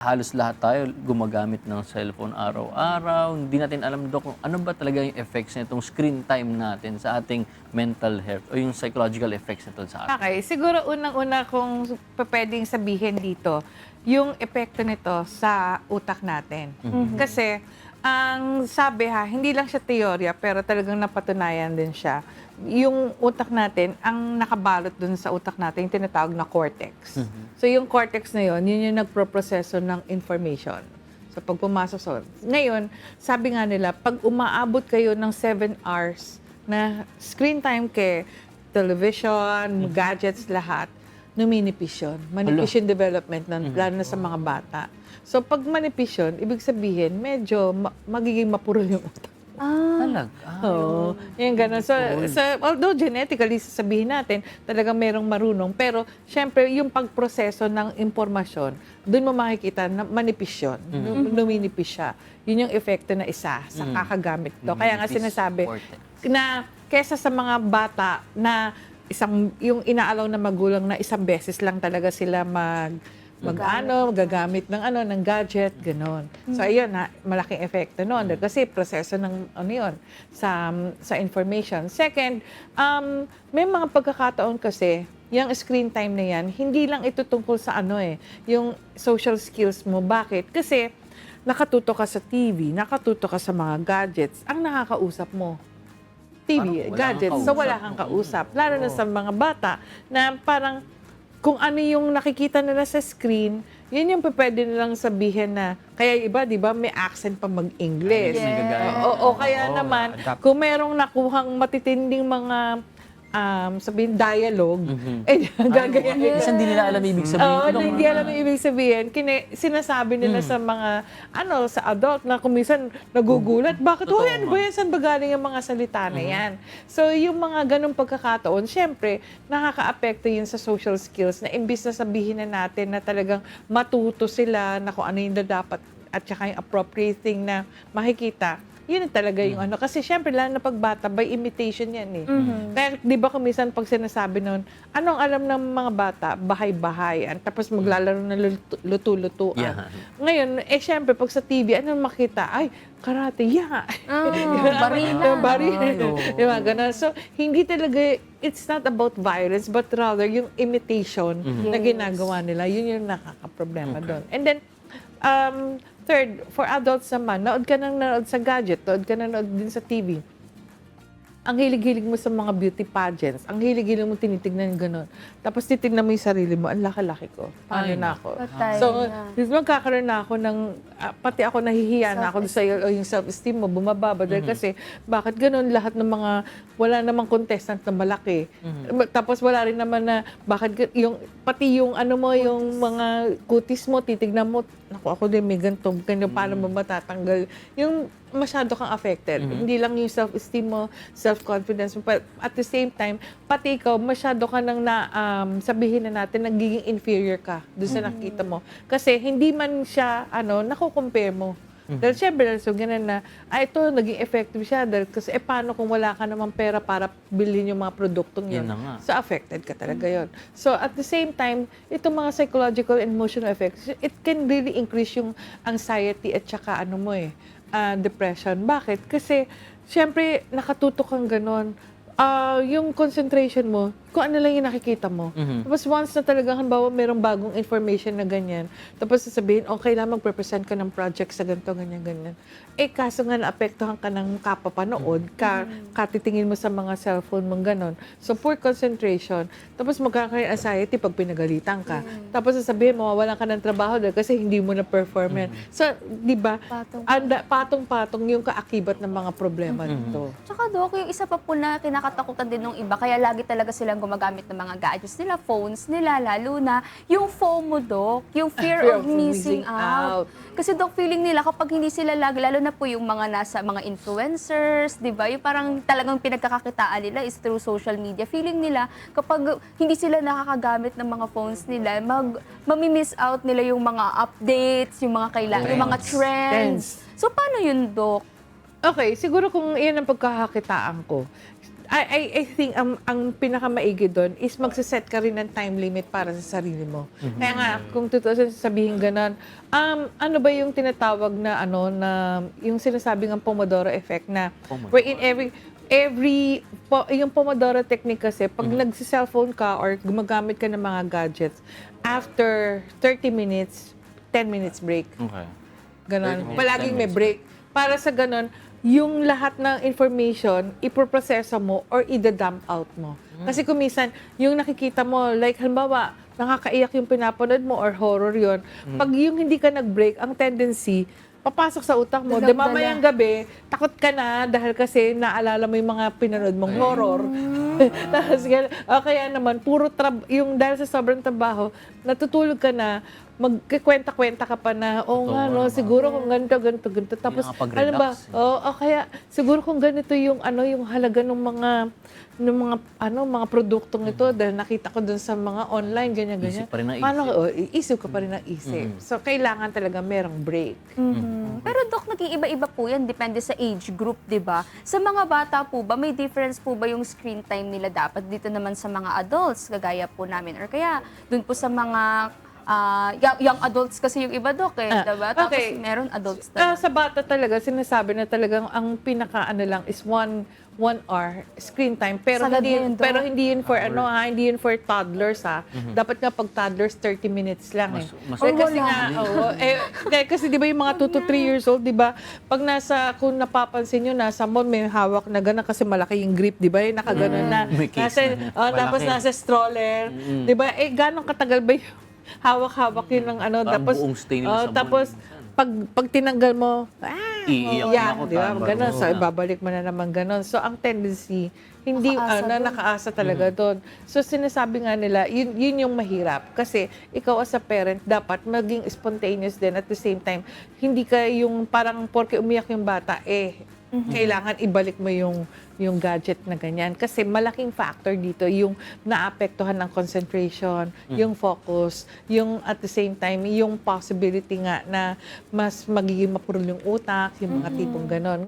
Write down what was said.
halos lahat tayo gumagamit ng cellphone araw-araw. Hindi natin alam, Dok, kung ano ba talaga yung effects nitong screen time natin sa ating mental health o yung psychological effects nito sa atin. Okay, siguro unang-una kung pa- pwedeng sabihin dito, yung epekto nito sa utak natin. Kasi, ang sabi ha, hindi lang siya teorya, pero talagang napatunayan din siya. Yung utak natin, ang nakabalot dun sa utak natin, yung tinatawag na cortex. So yung cortex na yun, yun yung nagproproseso ng information. So pag pumasok sa... Ngayon, sabi nga nila, pag umaabot kayo ng 7 hours na screen time kay television, gadgets, lahat, numinipis yun. Manipis yung development, ng, lalo na sa mga bata. So pag manipis yun, ibig sabihin, medyo ma- magiging mapuro yung utak. Ah, Talag. Ah, Oo. Yung gano'n. So, so, although genetically, sasabihin natin, talagang merong marunong. Pero, syempre, yung pagproseso ng impormasyon, doon mo makikita na manipis yun. Num- Numinipis siya. Yun yung epekto na isa sa kakagamit to. Kaya nga Numinipis sinasabi, na kesa sa mga bata na isang yung inaalaw na magulang na isang beses lang talaga sila mag mag-ano, gagamit ng ano, ng gadget, ganon. So, ayun, ha, malaking epekto noon. Kasi proseso ng ano yun, sa, sa information. Second, um, may mga pagkakataon kasi, yung screen time na yan, hindi lang ito tungkol sa ano eh, yung social skills mo. Bakit? Kasi, nakatuto ka sa TV, nakatuto ka sa mga gadgets, ang nakakausap mo, TV, Parang gadgets. So, wala kang kausap. Lalo na sa mga bata na parang kung ano yung nakikita nila sa screen, yun yung pwede nilang sabihin na, kaya iba, di ba, may accent pa mag-English. Yes. Nagagaya. O, kaya Oo, naman, kung merong nakuhang matitinding mga, um, sabihin, dialogue, eh, gagayahin. Kasi hindi nila alam ibig sabihin. Oo, ng hindi alam ibig sabihin. Kine, sinasabi nila sa mga, ano, sa adult na kumisan nagugulat. Bakit? Totoo, Hoy, ano ba yan? Saan ba galing yung mga salita na yan? So, yung mga ganong pagkakataon, syempre, nakaka-apekto yun sa social skills na imbis na sabihin na natin na talagang matuto sila na kung ano yung dapat at saka yung appropriate thing na makikita, yun talaga yung ano. Kasi syempre, lalo na pagbata, by imitation yan eh. Kaya di ba kumisan pag sinasabi noon, anong alam ng mga bata? Bahay-bahayan. Tapos maglalaro ng lutu- lutu-lutuan. Yeah. Ngayon, eh syempre, pag sa TV, anong makita? Ay, karate, yeah. Ah, Diba? barila. Barila. Ay, oo. Di ba? Ganun. So, hindi talaga, it's not about violence, but rather yung imitation na Yes. ginagawa nila, yun yung nakaka-problema doon. And then, um, third, for adults naman, nood ka nang nanood sa gadget, nood ka nang nanood din sa TV. Ang hilig-hilig mo sa mga beauty pageants, ang hilig-hilig mo tinitignan yung gano'n. Tapos titignan mo yung sarili mo, ang laki-laki ko. Paano na ako? Patay So, na. magkakaroon na ako ng, ah, pati ako nahihiya na ako sa o yung self-esteem mo, bumababa. Dahil kasi, bakit ganun lahat ng mga, wala namang contestant na malaki. Tapos wala rin naman na, bakit, ga- yung, pati yung ano mo, yung mga kutis mo, titignan mo, naku, ako din may ganito, ganyan, paano mo matatanggal? Yung masyado kang affected. Hindi lang yung self-esteem mo, self-confidence mo, but at the same time, pati ikaw, masyado ka nang na, um, sabihin na natin, nagiging inferior ka doon sa nakita mo. Kasi hindi man siya, ano, nakukompare mo. Dahil syempre, so ganun na, ah, ito, naging effective siya. Dahil, kasi, eh, paano kung wala ka namang pera para bilhin yung mga produktong yun? Yun nga. So, affected ka talaga yon. So, at the same time, itong mga psychological and emotional effects, it can really increase yung anxiety at saka ano mo eh, ah, depression. Bakit? Kasi, syempre, nakatutok kang ganon. Ah, yung concentration mo, kung ano lang yung nakikita mo. Mhm. Tapos once na talagang, halimbawa, merong bagong information na ganyan, tapos sasabihin, okay lang, magpresent ka ng project sa ganito, ganyan, ganyan. Eh, kaso nga naapektuhan ka ng kapapanood, ka, katitingin mo sa mga cellphone mong ganon. So, poor concentration. Tapos magkakaroon anxiety pag pinagalitan ka. Tapos sasabihin, mawawalan ka ng trabaho dahil kasi hindi mo na-perform yan. So, di ba, patong-patong yung kaakibat ng mga problema nito. Tsaka Dok, yung isa pa po na kinakatakutan din ng iba, kaya lagi talaga silang gumagamit ng mga gadgets nila, phones nila, lalo na yung FOMO, Dok, yung fear, Fear of, of missing, missing out. out. Kasi Dok, feeling nila kapag hindi sila lagi, lalo na po yung mga nasa mga influencers, di ba? Yung parang talagang pinagkakakitaan nila is through social media. Feeling nila kapag hindi sila nakakagamit ng mga phones nila, mag, mamimiss out nila yung mga updates, yung mga kaila, yung mga trends. So paano yun, Dok? Okay, siguro kung iyan ang pagkakakitaan ko, I, I, I think ang, ang pinakamaigi doon is magsaset ka rin ng time limit para sa sarili mo. Kaya nga, kung totoo sabihin ganun, um, ano ba yung tinatawag na, ano, na, yung sinasabi ng Pomodoro effect na, Pomodoro. wherein every, every, po, yung Pomodoro technique kasi, pag nagsi-cellphone ka or gumagamit ka ng mga gadgets, after 30 minutes, 10 minutes break. Okay. Ganon. 30 minutes, Palaging 10 may break. Para sa ganon, yung lahat ng information, ipoproseso mo or ida-dump out mo. Kasi kumisan, yung nakikita mo, like halimbawa, nakakaiyak yung pinapanood mo or horror yon Hmm. Pag yung hindi ka nag-break, ang tendency, papasok sa utak mo. Di Dalag-dala. mamayang gabi, takot ka na dahil kasi naalala mo yung mga pinanood mong horror. Tapos, ganun. o kaya naman, puro trab yung dahil sa sobrang trabaho, natutulog ka na, magkikwenta-kwenta ka pa na, oh Totoo nga, no, siguro kung ganito, ganito, ganito. Tapos, nakakapag-relax ano ba, eh. oh, oh, kaya, siguro kung ganito yung, ano, yung halaga ng mga, ng mga, ano, mga produktong ito, dahil nakita ko dun sa mga online, ganyan, ganyan. Isip pa rin ng Paano, isip. oh, isip ka pa rin ng isip. So, kailangan talaga merong break. Mhm. Pero Dok, nag-iiba-iba po yan, depende sa age group, di ba? Sa mga bata po ba, may difference po ba yung screen time nila dapat dito naman sa mga adults, kagaya po namin? Or kaya, dun po sa mga ah, young, young adults kasi yung iba, Dok, eh, Ah, di ba? Tapos okay. meron adults Ah, talaga. sa bata talaga, sinasabi na talagang ang pinaka ano lang is one one hour screen time. Pero Sagad hindi na yun, pero hindi yun for ano ha, hindi yun for toddlers ha. Dapat nga pag toddlers 30 minutes lang eh. Mas- mas- Kaya kasi nga, oo, eh, kaya kasi 'di ba yung mga 2 to 3 years old, 'di ba? Pag nasa kung napapansin niyo nasa mall may hawak na gano'n kasi malaki yung grip, 'di ba? Yung nakaganon na. May case Nasa, na. oh, tapos Malaki. nasa stroller, 'di ba? Eh gano'ng katagal ba yung hawak-hawak yun ng ano Parang tapos buong stay nila oh, sa tapos pag pag tinanggal mo, ah, Iiyak na yan, ako, di ba? So, ibabalik mo na naman ganun. So, ang tendency, hindi, Nakaasa ano, dun. nakaasa talaga doon. So, sinasabi nga nila, yun, yun yung mahirap. Kasi, ikaw as a parent, dapat maging spontaneous din at the same time. Hindi ka yung parang porke umiyak yung bata, eh, kailangan ibalik mo yung yung gadget na ganyan. Kasi malaking factor dito yung naapektuhan ng concentration, yung focus, yung at the same time yung possibility nga na mas magiging mapurol yung utak, yung mga tipong ganon.